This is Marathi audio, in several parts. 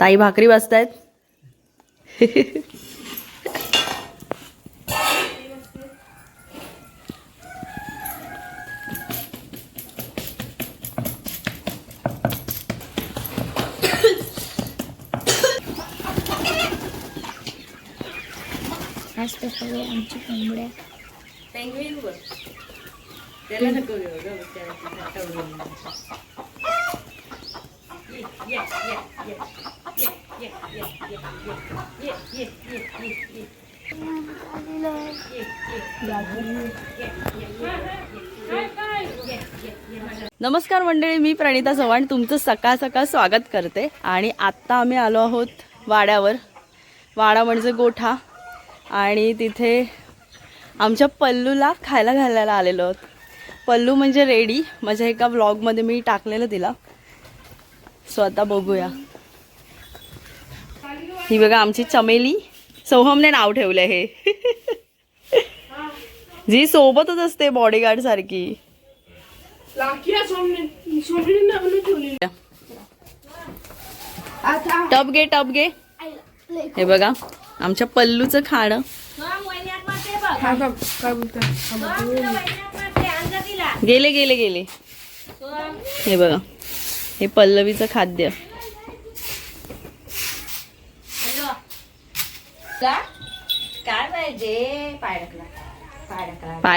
ताई भाकरी वाजतायत? नमस्कार मंडळी मी प्रणिता चव्हाण तुमचं सकाळ सकाळ स्वागत करते आणि आत्ता आम्ही आलो आहोत वाड्यावर वाडा म्हणजे गोठा आणि तिथे आमच्या पल्लूला खायला घालायला आलेलो आहोत. पल्लू म्हणजे रेडी. माझ्या एका व्लॉगमध्ये मी टाकलेलं तिला. सो आता बघूया. ही बघा आमची चमेली. सोहमने नाव ठेवलं हे जी सोबतच असते बॉडीगार्ड सारखी. टब घे टब घे. हे बघा आमच्या पल्लूचं खाणं. गेले गेले गेले. हे बघा. हे पल्लवीचं खाद्य. काय पाहिजे? पाय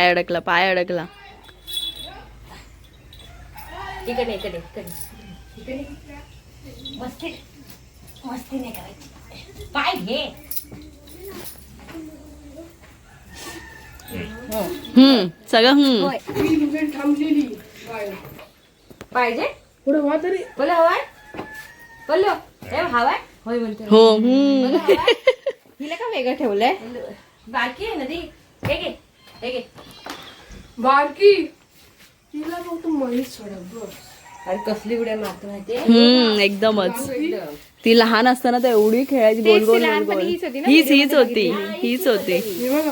अडकला पाय अडकला. इकडे इकडे इकडे. मस्ती मस्ती नाही करायची. पाय घे. हम्म सगळं हम्म. पाहिजे? बोला हवाय? बोललो हे हवाय? होय म्हणते हो हम्म. हिला का वेगळं ठेवलंय? बारकी आहे ना ती? हे घे. हे घे. बारकी. तिला फक्त बस. अरे कसली उड्या मारतो माहितीये हम्म एकदमच. ती लहान असताना तर एवढी खेळायची गोल गोल गोल गोल हीच हीच होती. हीच होती. हे बघा.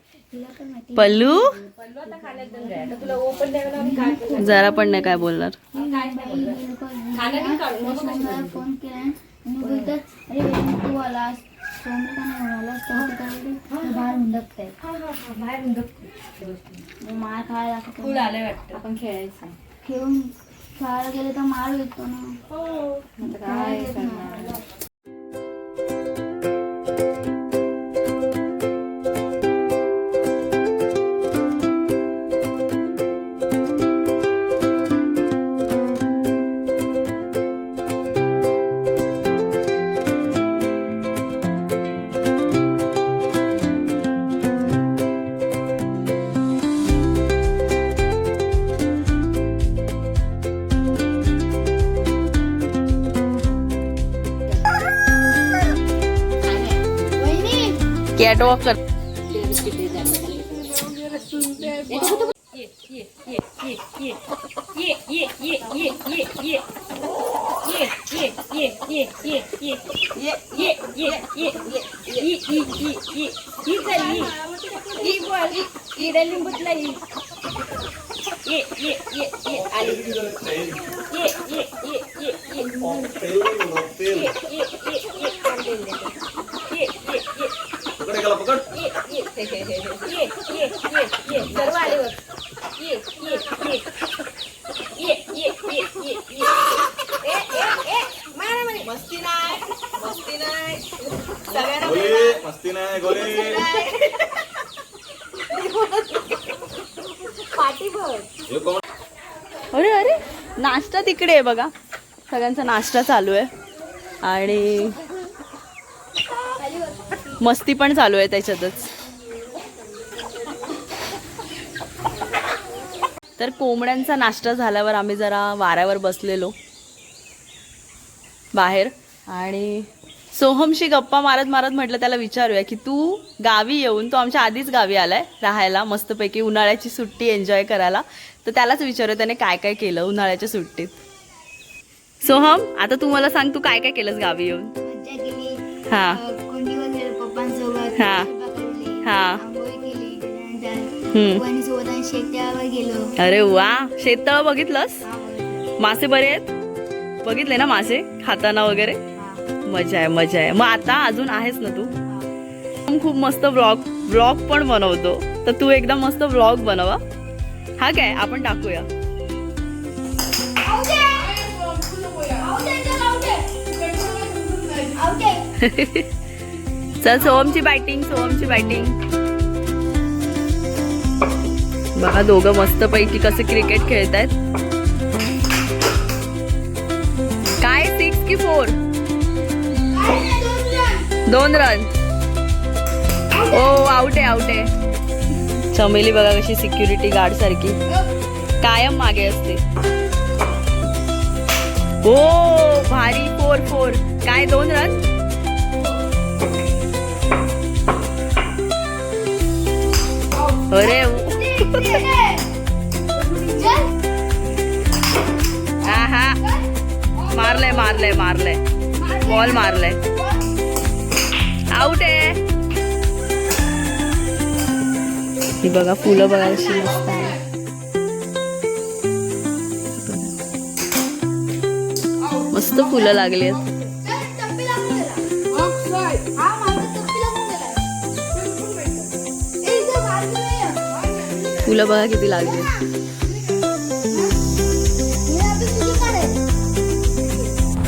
पल्लू? जरा पण नाही काय बोलणार. फोन केला तू आलास मार आपण खेळायचं खेळून खेळायला गेले तर मार येतो ना. हो. काय दाखवतो फुल आलंय वाटतं ये ये ये ये गेले ये ये ये ये ये ये ये ये पकड पकड. ये ये ये ये ये अरे अरे नाश्ता तिकडे आहे बघा. सगळ्यांचा नाश्ता चालू आहे. आणि मस्ती पण चालू आहे त्याच्यातच. तर कोंबड्यांचा नाश्ता झाल्यावर आम्ही जरा वाऱ्यावर बसलेलो. बाहेर. आणि सोहमशी गप्पा मारत मारत म्हटलं त्याला विचारूया की तू गावी येऊन तो आमच्या आधीच गावी आलाय राहायला मस्तपैकी उन्हाळ्याची सुट्टी एन्जॉय करायला. तर त्यालाच विचारूया त्याने काय काय केलं उन्हाळ्याच्या सुट्टीत. सोहम आता तू मला सांग तू काय काय केलंस गावी येऊन? हा. हा. हा. हम्म. शेतावर गेलो अरे वा शेततळ बघितलंस हा, मासे बरे आहेत बघितले ना मासे खाताना वगैरे हा, मजा आहे मजा आहे मग आता अजून आहेस ना तू हा. खूप मस्त ब्लॉग ब्लॉग पण बनवतो तर तू एकदम मस्त ब्लॉग बनवा हा काय आपण टाकूया चल सोहमची बॅटिंग सोहमची बॅटिंग बघा दोघं मस्त पैकी कसं क्रिकेट खेळत आहेत काय? सिक्स की फोर दोन रन ओ आउट आहे आउट आहे. चमेली बघा कशी सिक्युरिटी गार्ड सारखी. कायम मागे असते. ओ भारी फोर फोर काय? दोन रन अरे हा हा मारलंय मारलंय मारलंय. बॉल मारलंय. आउट आहे. ही बघा फुलं बघा अशी मस्त आहे मस्त फुलं लागली आहेत. फुलं बघा किती लागली.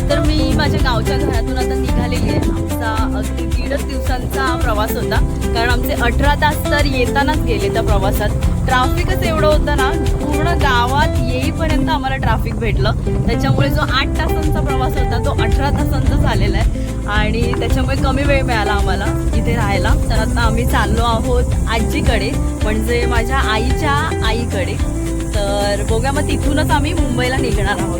तर मी माझ्या गावच्या घरातून आता निघालेली आहे. आमचा अगदी दीडच दिवसांचा प्रवास होता. कारण आमचे अठरा तास तर येतानाच गेले त्या प्रवासात. ट्राफिकच एवढं होतं ना पूर्ण गावात येईपर्यंत आम्हाला ट्राफिक भेटलं. त्याच्यामुळे जो आठ तासांचा प्रवास होता तो अठरा तासांचा झालेला आहे. आणि त्याच्यामुळे कमी वेळ मिळाला आम्हाला इथे राहायला. तर आता आम्ही चाललो आहोत आजीकडे म्हणजे माझ्या आईच्या आईकडे. तर बघूया मग तिथूनच आम्ही मुंबईला निघणार आहोत.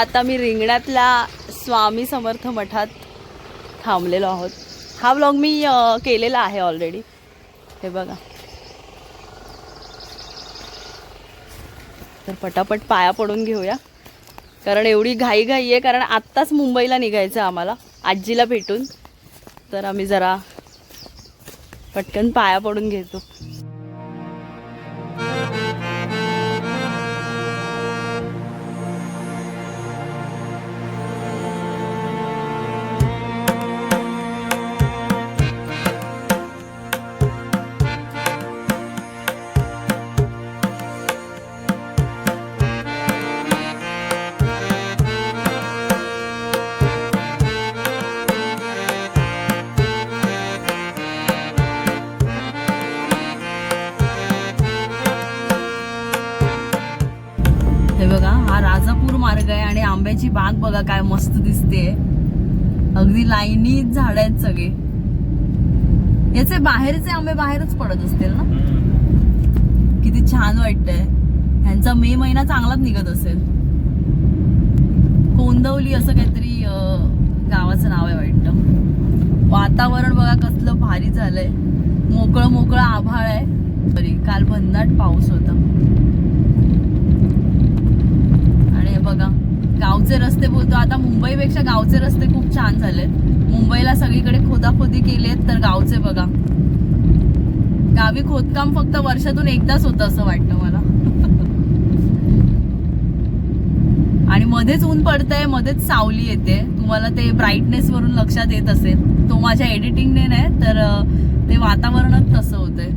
आता मी रिंगणातल्या स्वामी समर्थ मठात थांबलेलो आहोत. हा व्लॉग मी केलेला आहे ऑलरेडी हे बघा. तर पटापट पाया पडून घेऊया. कारण एवढी घाई घाई आहे कारण आत्ताच मुंबईला निघायचं आम्हाला. आजीला भेटून. तर आम्ही जरा पटकन पाया पडून घेतो. आंब्याची बाग बघा काय मस्त दिसते. अगदी लाईनीत झाड आहेत सगळे. याचे बाहेरचे आंबे बाहेरच पडत असतील ना? किती छान वाटतंय. ह्यांचा मे महिना चांगलाच निघत असेल. कोंदवली असं काहीतरी गावाचं नाव आहे वाटतं. वातावरण बघा कसलं भारी झालंय. मोकळं मोकळं आभाळ आहे. तरी काल भन्नाट पाऊस होता आणि हे बघा गावचे रस्ते बोलतो. आता मुंबईपेक्षा गावचे रस्ते खूप छान झाले मुंबईला सगळीकडे खोदाखोदी केलेत तर गावचे बघा. गावी खोदकाम फक्त वर्षातून एकदाच होतं असं वाटतं मला. आणि मध्येच ऊन पडतंय मध्येच सावली येते. तुम्हाला ते ब्राईटनेस वरून लक्षात येत असेल. तो माझ्या एडिटिंगने नाही तर ते वातावरणच तसं होतंय.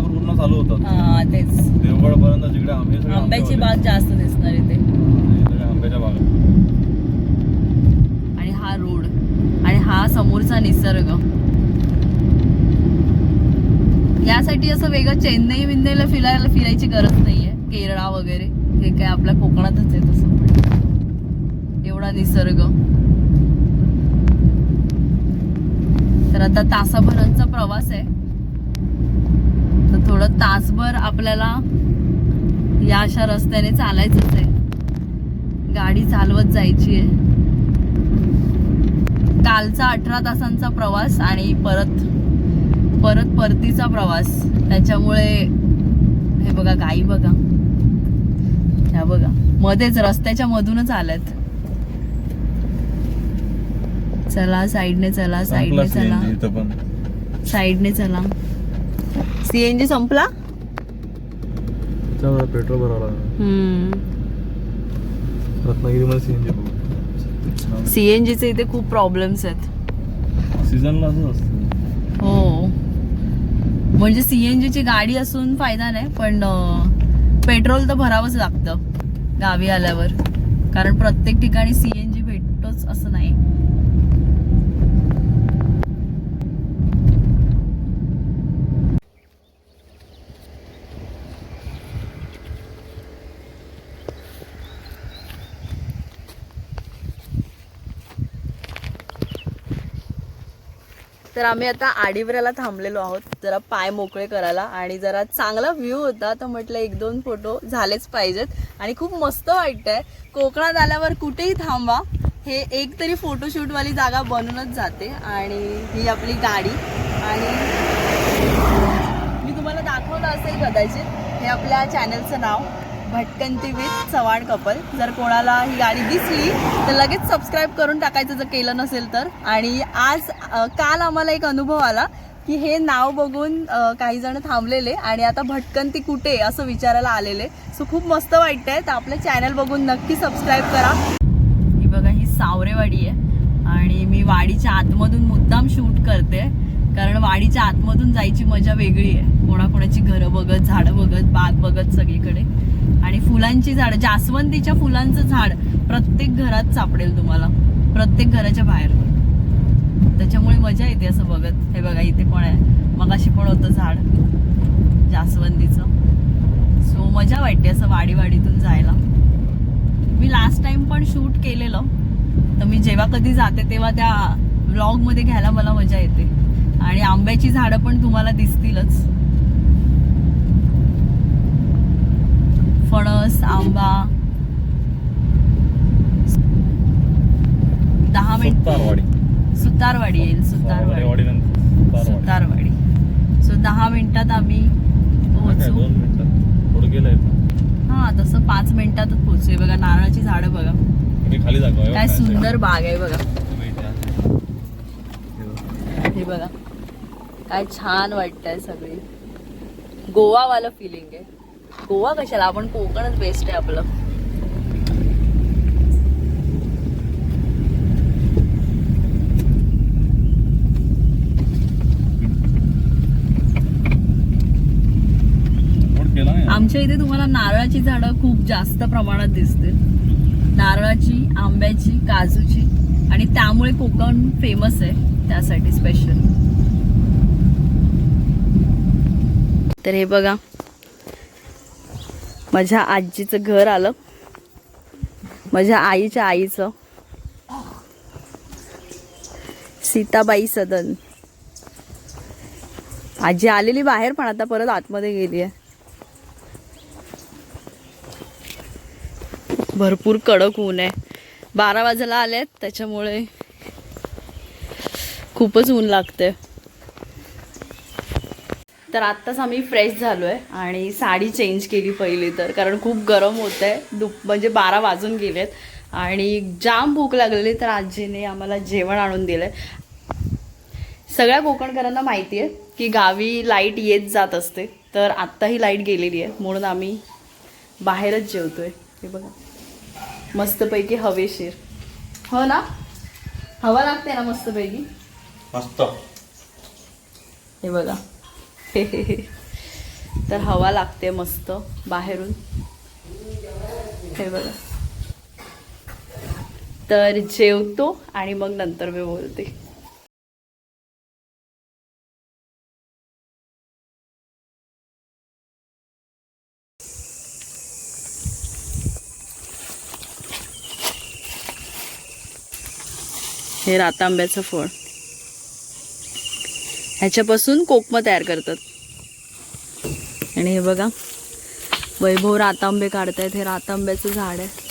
पूर्ण चालू होतात. हा तेच. देवगड पर्यंत जिकडे आंबे सगळे आंब्याची. बाग जास्त दिसणार इथे सगळे आंब्याच्या बागा. आणि हा रोड. आणि हा समोरचा निसर्ग. यासाठी असं वेगळं चेन्नई विन्नईला फिरायला फिरायची गरज नाहीये. केरळा वगैरे. हे काय आपल्या कोकणातच आहे तसं. पण एवढा निसर्ग. तर आता तासाभरांचा प्रवास आहे. थोडं तासभर आपल्याला या अशा रस्त्याने चालायचंच आहे. गाडी चालवत जायची आहे. कालचा अठरा तासांचा प्रवास आणि परत परत परतीचा प्रवास. त्याच्यामुळे हे बघा गाई बघा. ह्या बघा. मध्येच रस्त्याच्या मधूनच आल्यात. चला साईडने चला साईडने चला. साईडने चला. सीएनजी संपला? पेट्रोल भरावं हम्म. रत्नागिरीमध्ये सीएनजी सीएनजीचे इथे खूप प्रॉब्लेम्स आहेत. सीझनला असतं. हो. म्हणजे सीएनजी ची गाडी असून फायदा नाही पण पेट्रोल तर भरावंच लागतं गावी आल्यावर. कारण प्रत्येक ठिकाणी सीएनजी भेटतोच असं नाही तर आम्ही आता आडिवऱ्याला थांबलेलो आहोत. जरा पाय मोकळे करायला आणि जरा चांगला व्ह्यू होता. तर म्हटलं एक दोन फोटो झालेच पाहिजेत. आणि खूप मस्त वाटतंय. कोकणात आल्यावर कुठेही थांबा. हे एक तरी फोटोशूटवाली जागा बनूनच जाते. आणि ही आपली गाडी. आणि मी तुम्हाला दाखवलं असेल कदाचित. हे आपल्या चॅनलचं नाव. भटकंती विथ चव्हाण कपल जर कोणाला ही गाडी दिसली तर लगेच सबस्क्राईब करून टाकायचं जर केलं नसेल तर. आणि आज काल आम्हाला एक अनुभव आला की हे नाव बघून काही जण थांबलेले आणि आता भटकंती कुठे असं विचारायला आलेले. सो खूप मस्त वाटतंय. तर आपलं चॅनल बघून नक्की सबस्क्राईब करा. ही बघा ही सावरेवाडी आहे. आणि मी वाडीच्या आतमधून मुद्दाम शूट करते. कारण वाडीच्या आतमधून जायची मजा वेगळी आहे. कोणाकोणाची घरं बघत झाडं बघत बाग बघत सगळीकडे. आणि फुलांची झाड जास्वंदीच्या फुलांचं झाड प्रत्येक घरात सापडेल तुम्हाला. प्रत्येक घराच्या बाहेर. त्याच्यामुळे मजा येते असं बघत. हे बघा इथे पण आहे. मगाशी पण होतं झाड. जास्वंदीचं. सो मजा वाटते असं वाडी वाडीतून जायला. मी लास्ट टाइम पण शूट केलेलं. तर मी जेव्हा कधी जाते तेव्हा त्या व्लॉगमध्ये घ्यायला मला मजा येते. आणि आंब्याची झाडं पण तुम्हाला दिसतीलच. फणस आंबा. दहा मिनिट. सुतारवाडी. सुतारवाडी येईल सुतारवाडी सुतारवाडी. सो दहा मिनिटात आम्ही पोहोचू. हा तसं पाच मिनिटातच पोहोचू बघा नारळाची झाडं बघा. काय सुंदर बाग आहे बघा. हे बघा. काय छान वाटतंय सगळी. गोवावालं फिलिंग आहे. गोवा कशाला? आपण कोकणच बेस्ट आहे आपलं. आमच्या इथे तुम्हाला नारळाची झाडं खूप जास्त प्रमाणात दिसतील. नारळाची आंब्याची काजूची. आणि त्यामुळे कोकण फेमस आहे त्यासाठी स्पेशल तर हे बघा. माझ्या आजीचं घर आलं. माझ्या आईच्या आईचं. सीताबाई सदन. आजी आलेली बाहेर पण आता परत आतमध्ये गेली आहे भरपूर कडक ऊन आहे. बारा वाजायला आलेत त्याच्यामुळे खूपच ऊन लागते तर आत्ताच आम्ही फ्रेश झालो आहे आणि साडी चेंज केली पहिली तर कारण खूप गरम होत आहे दुप म्हणजे बारा वाजून गेलेत आणि जाम भूक लागलेली तर आजीने आम्हाला जेवण आणून दिलं सगळ्या कोकणकरांना माहिती आहे की गावी लाइट येत जात असते तर आत्ताही लाइट गेलेली आहे. म्हणून आम्ही बाहेरच जेवतोय. हे बघा. मस्तपैकी हवेशीर हो ना? हवा लागते ना मस्तपैकी? मस्त. हे बघा. तर हवा लागते मस्त बाहेरून. हे बघा. तर जेवतो आणि मग नंतर मी बोलते. हे रातांब्याचं फळ. ह्याच्यापासून कोकम तयार करतात. आणि हे बघा वैभव रातांबे काढतायत. हे रातांब्याचं झाड आहे.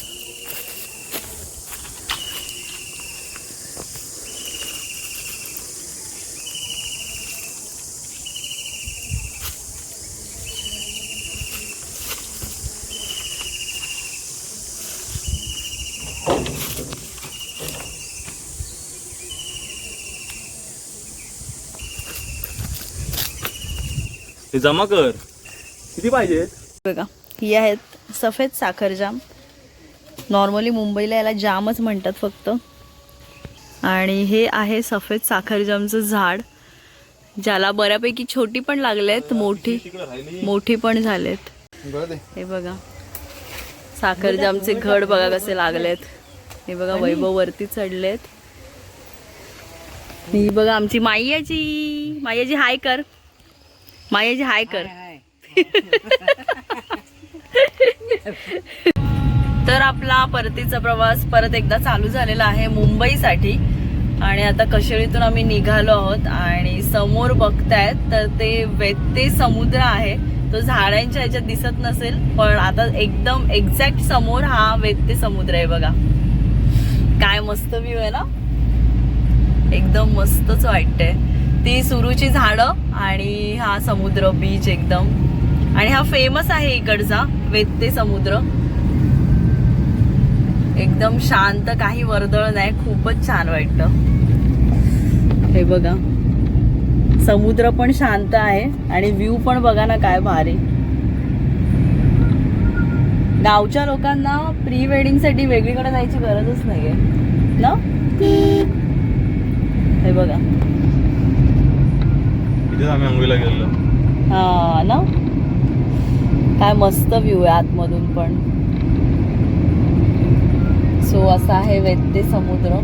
ते जमा कर. किती पाहिजे बघा ही आहेत सफेद साखर जाम. नॉर्मली मुंबईला याला जामच म्हणतात फक्त. आणि हे आहे सफेद साखर जामचं झाड ज्याला बऱ्यापैकी छोटी पण लागलेत मोठी मोठी पण झालेत. हे बघा साखर जामचे घड बघा कसे लागलेत. हे बघा वैभव वरती चढलेत. ही बघा आमची मायाची मायाची हाय कर. मायाची हाय कर. तर आपला परतीचा प्रवास परत एकदा चालू झालेला आहे मुंबईसाठी. आणि आता कशेळीतून आम्ही निघालो आहोत आणि समोर बघतायत तर ते वेत्ते समुद्र आहे. तो झाडांच्या ह्याच्यात दिसत नसेल पण आता एकदम एक्झॅक्ट समोर हा वेत्ते समुद्र आहे बघा. काय मस्त व्ह्यू आहे ना? एकदम मस्तच वाटतंय. ती सुरूची झाडं आणि हा समुद्र बीच एकदम. आणि हा फेमस आहे इकडचा वेत्ते समुद्र. एकदम शांत काही वर्दळ नाही खूपच छान वाटतं. हे बघा. समुद्र पण शांत आहे आणि व्ह्यू पण बघा ना काय भारी. गावच्या लोकांना प्री वेडिंगसाठी वेगळीकडे जायची गरजच नाहीये. ना? हे बघा. तिथेच आम्ही आंघोळीला गेलो हा ना? काय मस्त व्ह्यू आहे आतमधून पण. सो असा आहे वैद्य समुद्र.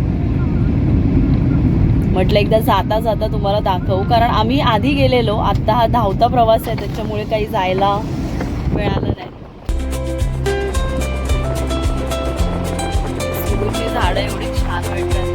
म्हटलं एकदा जाता जाता तुम्हाला दाखवू कारण आम्ही आधी गेलेलो आता हा धावता प्रवास आहे त्याच्यामुळे काही जायला मिळालं नाही. झाडं एवढी छान वाटतात.